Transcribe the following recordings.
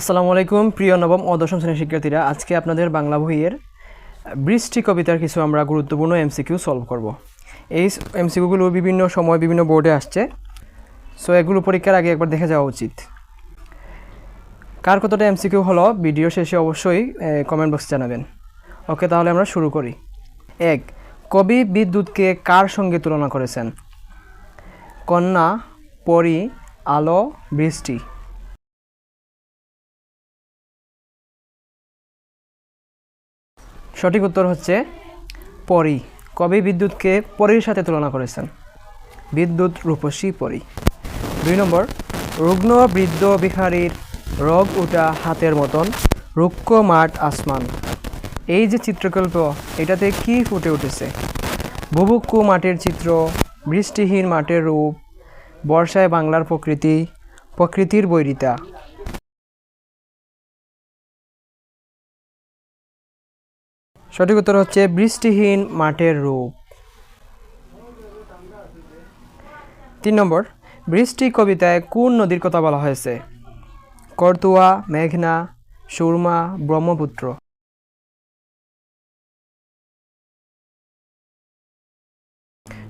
আসসালামু আলাইকুম, প্রিয় নবম ও দশম শ্রেণির শিক্ষার্থীরা। আজকে আপনাদের বাংলা বইয়ের বৃষ্টি কবিতার কিছু আমরা গুরুত্বপূর্ণ এমসিকিউ সলভ করব। এই এমসিকিউগুলো বিভিন্ন সময় বিভিন্ন বোর্ডে আসছে। সো এগুলো পরীক্ষার আগে একবার দেখে যাওয়া উচিত। কার কতটা এমসিকিউ হলো, ভিডিও শেষে অবশ্যই কমেন্ট বক্সে জানাবেন। ওকে, তাহলে আমরা শুরু করি। এক, কবি বিদ্যুৎকে কার সঙ্গে তুলনা করেছেন? কন্যা, পরি, আলো, বৃষ্টি। সঠিক উত্তর হচ্ছে পরি। কবি বিদ্যুৎকে পরীর সাথে তুলনা করেছেন। বিদ্যুৎ রূপসী পরি। দুই নম্বর, রুগ্ন বৃদ্ধ ভিখারির রগ উঠা হাতের মতন, রুক্ষ মাঠ আসমান। এই যে চিত্রকল্প, এটাতে কি ফুটে উঠেছে? বুভুক্ষু মাঠের চিত্র, বৃষ্টিহীন মাঠের রূপ, বর্ষায় বাংলার প্রকৃতি, প্রকৃতির বৈরিতা। সঠিক উত্তর হচ্ছে বৃষ্টিহীন মাঠের রূপ। তিন নম্বর, বৃষ্টি কবিতায় কোন নদীর কথা বলা হয়েছে? করতুয়া, মেঘনা, সুরমা, ব্রহ্মপুত্র।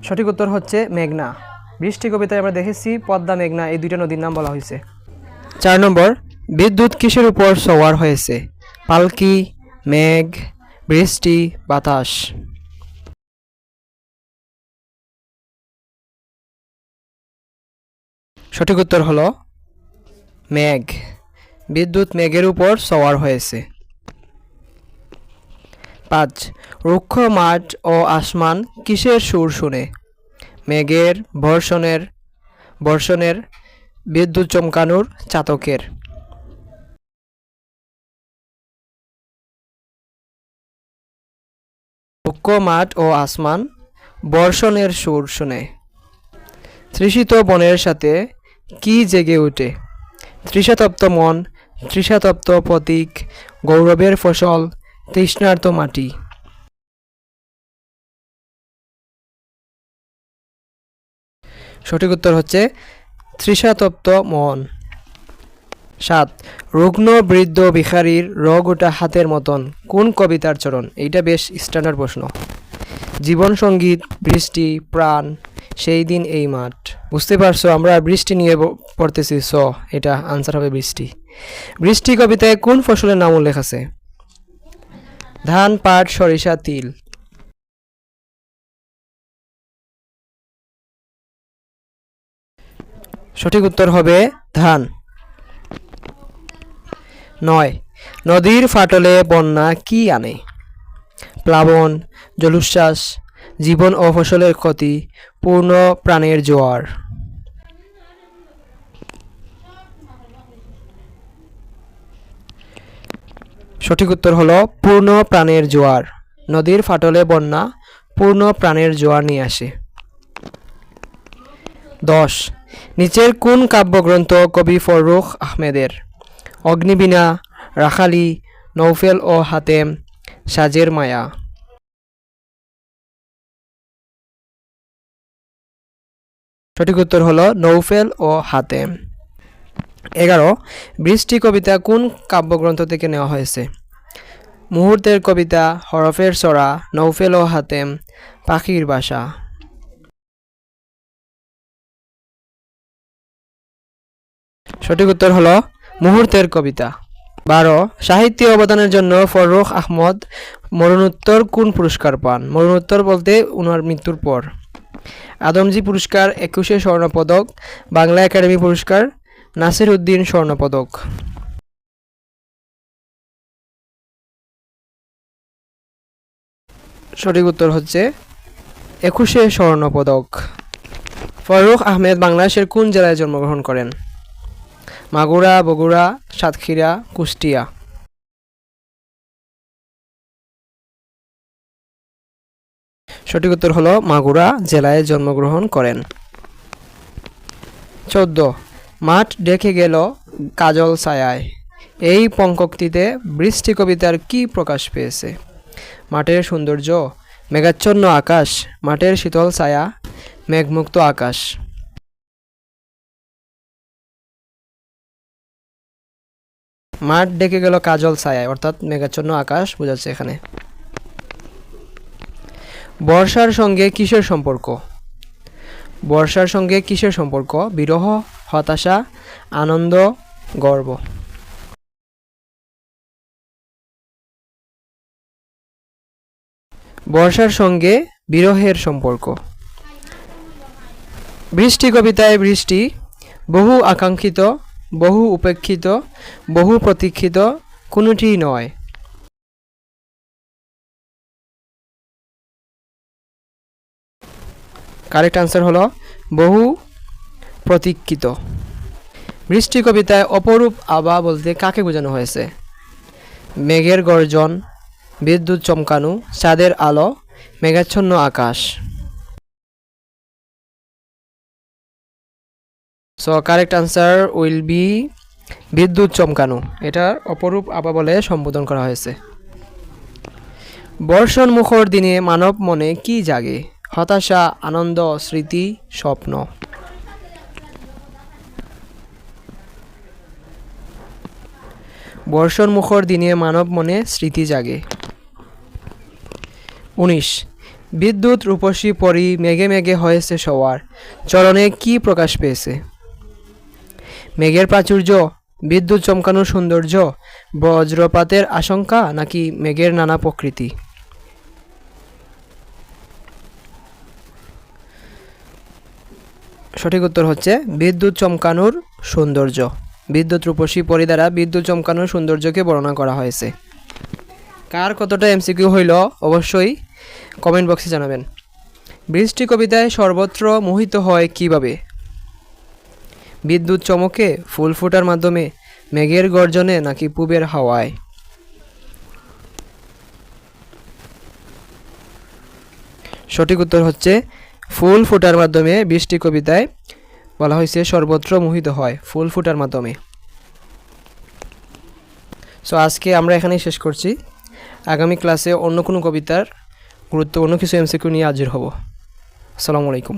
সঠিক উত্তর হচ্ছে মেঘনা। বৃষ্টি কবিতায় আমরা দেখেছি পদ্মা, মেঘনা, এই দুইটা নদীর নাম বলা হয়েছে। চার নম্বর, বিদ্যুৎ কিসের উপর সওয়ার হয়েছে? পালকি, মেঘ বৃষ্টি, বাতাস। সঠিক উত্তর হলো মেঘ। বিদ্যুৎ মেঘের উপর সওয়ার হয়েছে। পাঁচ, রুক্ষ মাঠ ও আসমান কিসের সুর শুনে? মেঘের, বর্ষণের বর্ষণের, বিদ্যুৎ চমকানোর চাতকের। রুক্ষ মাঠ ও আসমান বর্ষণের সুর শুনে। তৃষিত বনের সাথে কি জেগে ওঠে তৃষাতপ্ত মন, তৃষাতপ্ত প্রতীক, গৌরবের ফসল, তৃষ্ণার্ত মাটি। সঠিক উত্তর হচ্ছে তৃষাতপ্ত মন। সাত, রুগ্ন বৃদ্ধ ভিখারির রগ ওঠা হাতের মতন। কোন কবিতার চরণ? এইটা বেশ স্ট্যান্ডার্ড প্রশ্ন। জীবন সংগীত বৃষ্টি, প্রাণ, সেই দিন এই মাঠ। বুঝতে পারছ, আমরা বৃষ্টি নিয়ে পড়তেছি, স, এটা আনসার হবে বৃষ্টি। বৃষ্টি কবিতায় কোন ফসলের নাম উল্লেখ আছে? ধান, পাট, সরিষা, তিল। সঠিক উত্তর হবে ধান। নয়। নদীর ফাটলে বন্যা কি আনে? প্লাবন, জলোচ্ছ্বাস, জীবন ও ফসলের ক্ষতি, পূর্ণ প্রাণের জোয়ার। সঠিক উত্তর হলো পূর্ণ প্রাণের জোয়ার। নদীর ফাটলে বন্যা পূর্ণ প্রাণের জোয়ার নিয়ে আসে। দশ। নিচের কোন কাব্যগ্রন্থ কবি ফররুখ আহমেদের? অগ্নিবীণা, রাখালি, নৌফেল ও হাতেম, সাজের মায়া। সঠিক উত্তর হলো নৌফেল ও হাতেম। এগারো, বৃষ্টি কবিতা কোন কাব্যগ্রন্থ থেকে নেওয়া হয়েছে? মুহূর্তের কবিতা, হরফের চড়া নৌফেল ও হাতেম, পাখির বাসা। সঠিক উত্তর হলো মুহূর্তের কবিতা। বারো, সাহিত্য অবদানের জন্য ফররুখ আহমদ মরণোত্তর কোন পুরস্কার পান? মরণোত্তর বলতে উনার মৃত্যুর পর। আদমজি পুরস্কার, একুশে স্বর্ণপদক, বাংলা একাডেমি পুরস্কার, নাসির উদ্দিন স্বর্ণপদক। সঠিক উত্তর হচ্ছে একুশে স্বর্ণপদক। ফররুখ আহমেদ বাংলাদেশের কোন জেলায় জন্মগ্রহণ করেন? মাগুরা, বগুড়া, সাতক্ষীরা, কুষ্টিয়া। সঠিক উত্তর হলো মাগুরা জেলায় জন্মগ্রহণ করেন। চোদ্দ। মাঠ ডেকে গেল কাজল ছায়ায়। এই পঙ্কক্তিতে বৃষ্টি কবিতার কি প্রকাশ পেয়েছে? মাঠের সৌন্দর্য, মেঘাচ্ছন্ন আকাশ, মাঠের শীতল ছায়া, মেঘমুক্ত আকাশ। মাঠ ডেকে গেল কাজল ছায়ায়, অর্থাৎ মেঘাচ্ছন্ন আকাশ বোঝাচ্ছে এখানে। বর্ষার সঙ্গে কিসের সম্পর্ক? বর্ষার সঙ্গে কিসের সম্পর্ক? বিরহ, হতাশা, আনন্দ, গর্ব। বর্ষার সঙ্গে বিরহের সম্পর্ক। বৃষ্টি কবিতায় বৃষ্টি, বহু আকাঙ্ক্ষিত বহু উপেক্ষিত, বহু প্রতীক্ষিত কোনোটিই নয়। কারেক্ট আনসার হলো বহু প্রতীক্ষিত। বৃষ্টি কবিতায় অপরূপ আবা বলতে কাকে বোঝানো হয়েছে? মেঘের গর্জন, বিদ্যুৎ চমকানো চাঁদের আলো, মেঘাচ্ছন্ন আকাশ। So correct answer will be বিদ্যুৎ চমকানো। এটার অপরূপ আবা বলে সম্বোধন করা হয়েছে। বর্ষণ মুখর দিনে মানব মনে কি জাগে? হতাশা, আনন্দ, স্মৃতি, স্বপ্ন। বর্ষণ মুখর দিনে মানব মনে স্মৃতি জাগে। উনিশ। বিদ্যুৎ রূপসী পরি মেঘে মেঘে হয়েছে সওয়ার। চরণে কি প্রকাশ পেয়েছে? মেঘের প্রাচুর্য, বিদ্যুৎ চমকানোর সৌন্দর্য, বজ্রপাতের আশঙ্কা নাকি মেঘের নানা প্রকৃতি? সঠিক উত্তর হচ্ছে বিদ্যুৎ চমকানোর সৌন্দর্য। বিদ্যুৎ রূপসী পরি দ্বারা বিদ্যুৎ চমকানোর সৌন্দর্যকে বর্ণনা করা হয়েছে। কার কতটা এমসিকিউ হইল অবশ্যই কমেন্ট বক্সে জানাবেন। বৃষ্টি কবিতায় সর্বত্র মোহিত হয় কীভাবে? বিদ্যুৎ চমকে ফুল ফোটার মাধ্যমে মেঘের গর্জনে নাকি পুবের হাওয়ায়। সঠিক উত্তর হচ্ছে, ফুল ফোটার মাধ্যমে বৃষ্টি কবিতায় বলা হয়েছে সর্বত্র মোহিত হয় ফুল ফোটার মাধ্যমে। সো আজকে আমরা এখানেই শেষ করছি। আগামী ক্লাসে অন্য কোনো কবিতার গুরুত্বপূর্ণ কিছু এমসিকিউ নিয়ে হাজির হব। আসসালামু আলাইকুম।